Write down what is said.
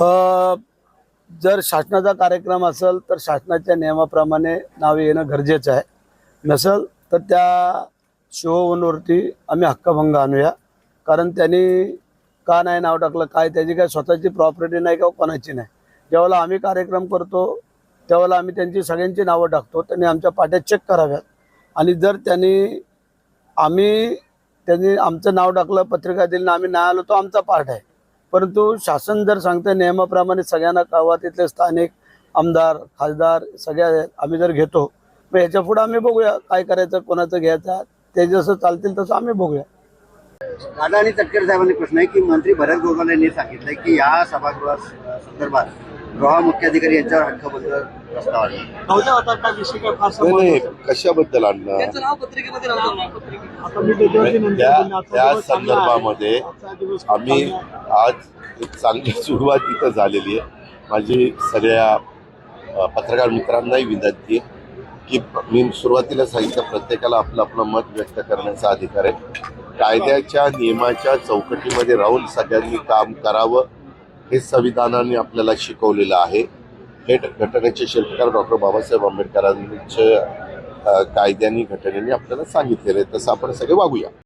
जर शासनाचा कार्यक्रम असेल तर शासनाच्या नियमाप्रमाणे नाव येणं गरजेचं आहे. नसेल तर त्या शिववनवरती आम्ही हक्कभंग आणूया. कारण त्यांनी का नाही नाव टाकलं काय त्याची काय स्वतःची प्रॉपर्टी नाही किंवा कोणाची नाही. ज्यावेळेला आम्ही कार्यक्रम करतो त्यावेळेला आम्ही त्यांची सगळ्यांची नावं टाकतो त्यांनी आमच्या पाट्या चेक कराव्यात. आणि जर त्यांनी आम्ही त्यांनी आमचं नाव टाकलं पत्रिका दिली आम्ही नाही आलो तो आमचा पार्ट आहे. परंतु शासन जर सांगतं नियमाप्रमाणे सगळ्यांना कळवा तिथले स्थानिक आमदार खासदार सगळ्या आम्ही जर घेतो मग ह्याच्या पुढे आम्ही बघूया काय करायचं कोणाचं घ्यायचं ते जसं चालतील तसं आम्ही बघूया. दादा आणि तटकरे साहेबांनी प्रश्न आहे की मंत्री भरत गोगाल यांनी सांगितलं की या सभागृहा संदर्भात गृह मुख्याधिकारी यांच्यावर हक्कबद्ध प्रस्ताव आणला नाही नाही कशाबद्दल नंतर त्या त्या. संदर्भामध्ये आम्ही. आज एक चांगली सुरुवात इथं झालेली आहे. माझी सगळ्या अ, पत्रकार मित्रांनाही विनंती आहे की मी सुरुवातीला सांगितलं प्रत्येकाला आपलं आपलं मत व्यक्त करण्याचा अधिकार आहे. कायद्याच्या नियमाच्या चौकटीमध्ये राहून सगळ्यांनी काम करावं. हे संविधानाने आपल्याला शिकवलेलं आहे. हे घटनेचे शिल्पकार डॉक्टर बाबासाहेब आंबेडकरांच्या अ, कायद्याने घटनेने आपल्याला सांगितलेलं आहे. तसं आपण सगळे वागूया.